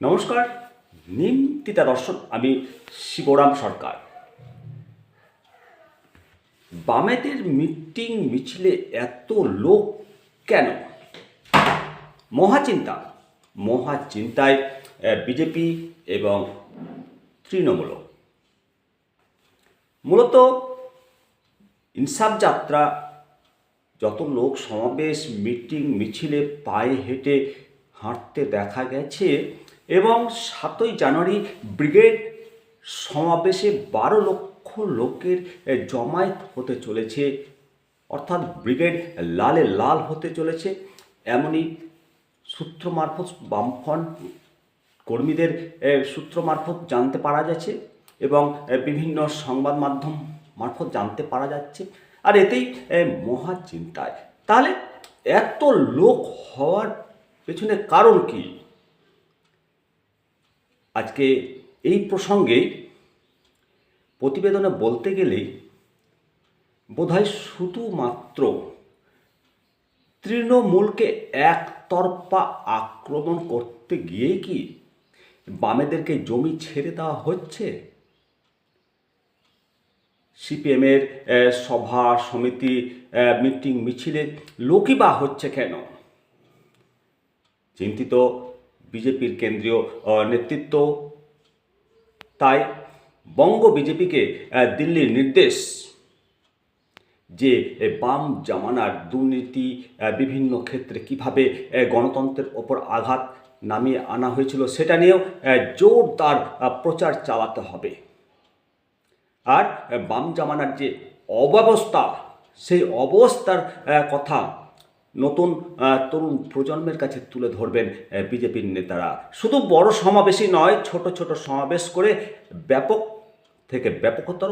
নমস্কার নিমতিতা দর্শন, আমি শিবরাম সরকার। বামেদের মিটিং মিছিলে এত লোক কেন? মহাচিন্তা। মহাচিন্তায় বিজেপি এবং তৃণমূল। মূলত ইনসাফ যাত্রা, যত লোক সমাবেশ, মিটিং, মিছিলে পায়ে হেঁটে হাঁটতে দেখা গেছে এবং সাতই জানুয়ারি ব্রিগেড সমাবেশে বারো লক্ষ লোকের জমায়েত হতে চলেছে। অর্থাৎ ব্রিগেড লালে লাল হতে চলেছে। এমনই সূত্র মারফত বামফ্রন্ট কর্মীদের সূত্র মারফত জানতে পারা যাচ্ছে এবং বিভিন্ন সংবাদ মাধ্যম মারফত জানতে পারা যাচ্ছে। আর এতেই মহা চিন্তায়। তাহলে এত লোক হওয়ার পেছনে কারণ কি? আজকে এই প্রসঙ্গে প্রতিবেদনে বলতে গেলেই বোধহয় শুধুমাত্র তৃণমূলকে একতরফা আক্রমণ করতে গিয়ে কি বামেদেরকে জমি ছেড়ে দেওয়া হচ্ছে? সিপিএমের সভা, সমিতি মিটিং, মিছিলে লোকই বা হচ্ছে কেন? চিন্তিত বিজেপির কেন্দ্রীয় নেতৃত্ব। তাই বঙ্গ বিজেপিকে দিল্লির নির্দেশ যে বাম জামানার দুর্নীতি বিভিন্ন ক্ষেত্রে কীভাবে গণতন্ত্রের ওপর আঘাত নামিয়ে আনা হয়েছিল সেটা নিয়েও জোরদার প্রচার চালাতে হবে। আর বাম জামানার যে অব্যবস্থা, সেই অবস্থার কথা নতুন তরুণ প্রজন্মের কাছে তুলে ধরবেন বিজেপির নেতারা। শুধু বড় সমাবেশই নয়, ছোট ছোট সমাবেশ করে ব্যাপক, থেকে ব্যাপকতর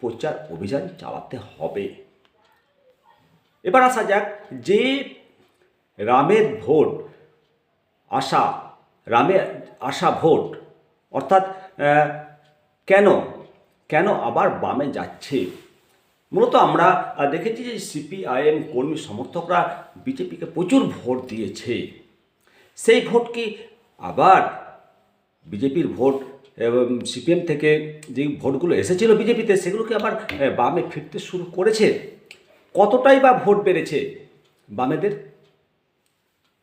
প্রচার অভিযান চালাতে হবে। এবার আসা যাক, যে রামের ভোট, আশা, রামের আশা ভোট, অর্থাৎ কেন কেন আবার বামে যাচ্ছে? মূলত আমরা দেখেছি যে সিপিআইএম কর্মী সমর্থকরা বিজেপিকে প্রচুর ভোট দিয়েছে। সেই ভোট কি আবার বিজেপির ভোট, এবং সিপিএম থেকে যে ভোটগুলো এসেছিল বিজেপিতে সেগুলোকে আবার বামে ফিরতে শুরু করেছে? কতটাই বা ভোট বেড়েছে বামেদের?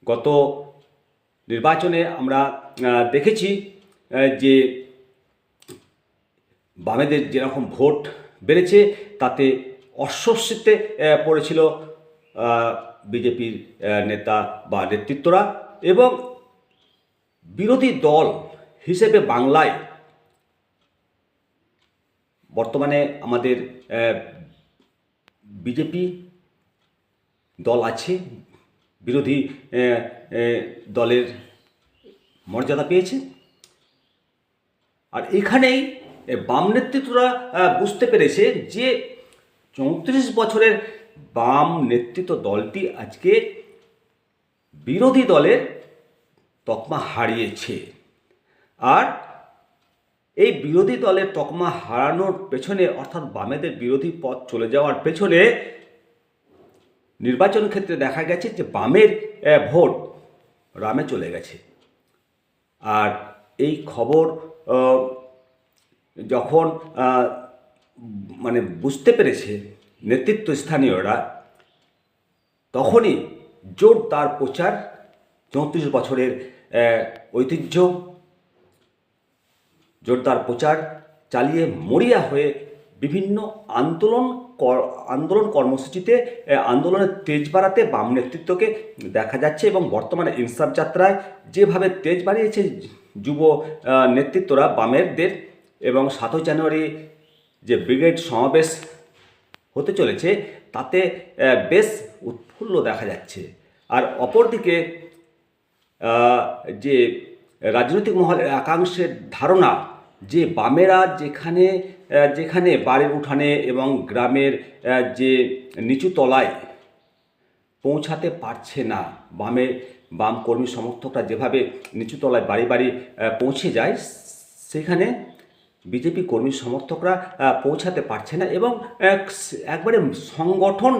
গত নির্বাচনে আমরা দেখেছি যে বামেদের যেরকম ভোট বেড়েছে, তাতে অস্বস্তিতে পড়েছিল বিজেপির নেতা বা নেতৃত্বরা এবং বিরোধী দল হিসেবে বাংলায় বর্তমানে আমাদের বিজেপি দল আছে, বিরোধী দলের মর্যাদা পেয়েছে। আর এখানেই বাম নেতৃত্বরা বুঝতে পেরেছে যে চৌত্রিশ বছরের বাম নেতৃত্ব দলটি আজকে বিরোধী দলের তকমা হারিয়েছে। আর এই বিরোধী দলের তকমা হারানোর পেছনে, অর্থাৎ বামেদের বিরোধী পথ চলে যাওয়ার পেছনে নির্বাচন ক্ষেত্রে দেখা গেছে যে বামের ভোট রামে চলে গেছে। আর এই খবর যখন মানে বুঝতে পেরেছে নেতৃত্ব স্থানীয়রা তখনই জোরদার প্রচার, চৌত্রিশ বছরের ঐতিহ্য জোরদার প্রচার চালিয়ে মরিয়া হয়ে বিভিন্ন আন্দোলন আন্দোলন কর্মসূচিতে আন্দোলনের তেজ বাড়াতে বাম নেতৃত্বকে দেখা যাচ্ছে এবং বর্তমানে ইনসাফ যাত্রায় যেভাবে তেজ বাড়িয়েছে যুব নেতৃত্বরা, বামেরদের এবং সাতই জানুয়ারি যে ব্রিগেড সমাবেশ হতে চলেছে, তাতে বেশ উৎফুল্ল দেখা যাচ্ছে। আর অপরদিকে যে রাজনৈতিক মহলের একাংশের ধারণা, যে বামেরা যেখানে যেখানে বাড়ির উঠানে এবং গ্রামের যে নিচু তলায় পৌঁছাতে পারছে না, বামে, বাম কর্মী সমর্থকরা যেভাবে নিচু তলায় বাড়ি বাড়ি পৌঁছে যায়, সেখানে বিজেপি কর্মী সমর্থকরা পৌঁছাতে পারছে না এবং একবারে সংগঠন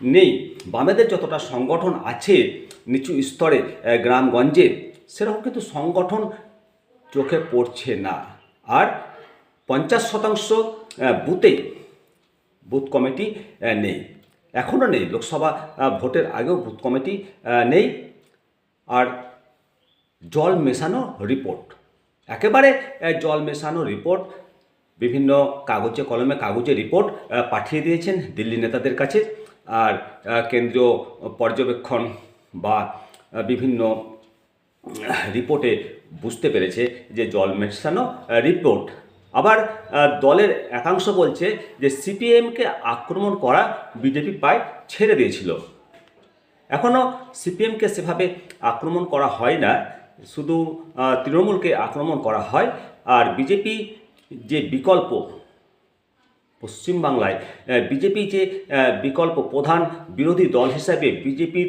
নেই। বামেদের যতটা সংগঠন আছে নিচু স্তরে গ্রামগঞ্জে, সেরকম কিন্তু সংগঠন চোখে পড়ছে না। আর পঞ্চাশ শতাংশ বুথে বুথ কমিটি নেই। এখনও নেই। লোকসভা ভোটের আগেও বুথ কমিটি নেই। আর জল মেশানো রিপোর্ট। একেবারে জল মেশানো রিপোর্ট বিভিন্ন কাগজে কলমে কাগজে রিপোর্ট পাঠিয়ে দিয়েছেন দিল্লি নেতাদের কাছে। আর কেন্দ্রীয় পর্যবেক্ষণ বা বিভিন্ন রিপোর্টে বুঝতে পেরেছে যে জল মেশানো রিপোর্ট আবার দলের একাংশ বলছে যে সিপিএমকে আক্রমণ করা বিজেপি পায় ছেড়ে দিয়েছিল। এখনও সিপিএমকে সেভাবে আক্রমণ করা হয় না। শুধু তৃণমূলকে আক্রমণ করা হয়, আর বিজেপি যে বিকল্প পশ্চিমবাংলায় বিজেপি যে বিকল্প প্রধান বিরোধী দল হিসাবে বিজেপির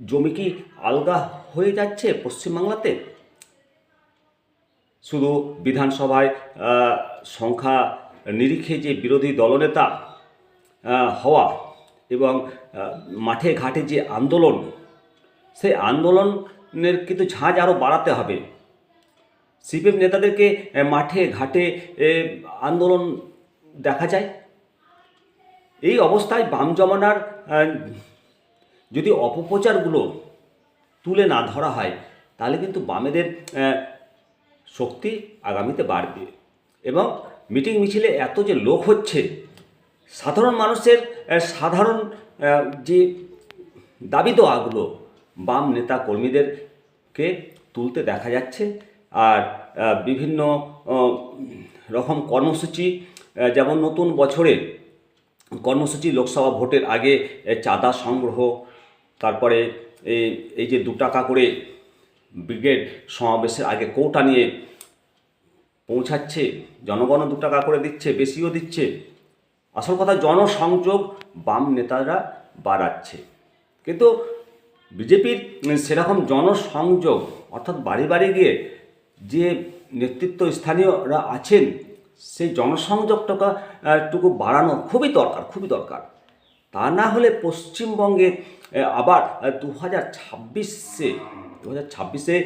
জমি কি আলগা হয়ে যাচ্ছে পশ্চিমবাংলাতে শুধু বিধানসভায় সংখ্যা নিরিখে যে বিরোধী দলনেতা হওয়া এবং মাঠে ঘাটে যে আন্দোলন, সেই আন্দোলনের কিন্তু ঝাঁজ আরও বাড়াতে হবে। সিপিএম নেতাদেরকে মাঠে, ঘাটে আন্দোলন দেখা যায়। এই অবস্থায় বাম জমানার যদি অপপ্রচারগুলো তুলে না ধরা হয়, তাহলে কিন্তু বামেদের শক্তি আগামীতে বাড়বে এবং মিটিং মিছিলে এত যে লোক হচ্ছে, সাধারণ মানুষের সাধারণ যে দাবি দেওয়াগুলো বাম নেতা কর্মীদেরকে তুলতে দেখা যাচ্ছে। আর বিভিন্ন রকম কর্মসূচি যেমন নতুন বছরে কর্মসূচি লোকসভা ভোটের আগে চাঁদা সংগ্রহ, তারপরে এই যে দু টাকা করে ব্রিগেড সমাবেশের আগে কৌটা নিয়ে পৌঁছাচ্ছে, জনগণও দু টাকা করে দিচ্ছে, বেশিও দিচ্ছে। আসল কথা, জনসংযোগ বাম নেতারা বাড়াচ্ছে। কিন্তু বিজেপির সেরকম জনসংযোগ অর্থাৎ বাড়ি বাড়ি গিয়ে যে নেতৃত্ব স্থানীয়রা আছেন সেই জনসংযোগটাকে আহ, টুকু বাড়ানো খুবই দরকার খুবই দরকার। তা না হলে পশ্চিমবঙ্গে আবার দু হাজার ছাব্বিশে দু হাজার ছাব্বিশে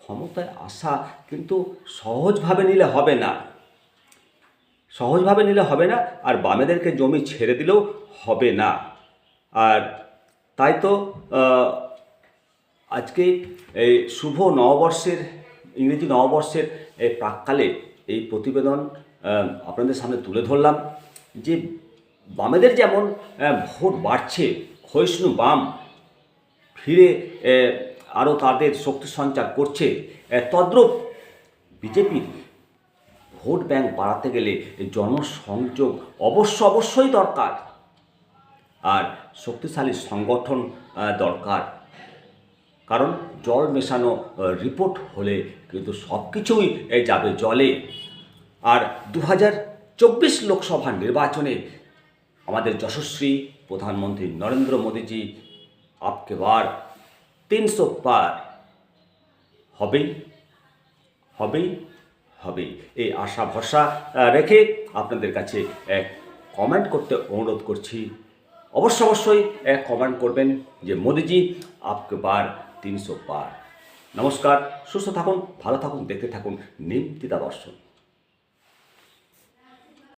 ক্ষমতায় আসা কিন্তু সহজভাবে নিলে হবে না। সহজভাবে নিলে হবে না আর বামেদেরকে জমি ছেড়ে দিলেও হবে না। আর তাই তো আজকে এই শুভ নববর্ষের, ইংরেজি নববর্ষের এই প্রাককালে এই প্রতিবেদন আপনাদের সামনে তুলে ধরলাম যে বামেদের যেমন ভোট বাড়ছে, ক্ষয়িষ্ণু বাম ফিরে আরও তাদের শক্তি সঞ্চার করছে তদ্রূপ বিজেপির ভোট ব্যাংক বাড়াতে গেলে জনসংযোগ অবশ্য অবশ্যই দরকার। আর শক্তিশালী সংগঠন দরকার। কারণ জল মেশানো রিপোর্ট হলে কিন্তু সব কিছুই যাবে জলে। আর দু চব্বিশ লোকসভা নির্বাচনে আমাদের যশস্বী প্রধানমন্ত্রী নরেন্দ্র মোদীজি আপকে বার তিনশো পার। হবেই হবেই হবেই। এই আশা ভরসা রেখে আপনাদের কাছে এক কমেন্ট করতে অনুরোধ করছি। অবশ্য অবশ্যই, এক কমেন্ট করবেন যে, মোদিজি, আপকে বার তিনশো পার। নমস্কার, সুস্থ থাকুন, ভালো থাকুন, দেখতে থাকুন, নিমতিতা দর্শন।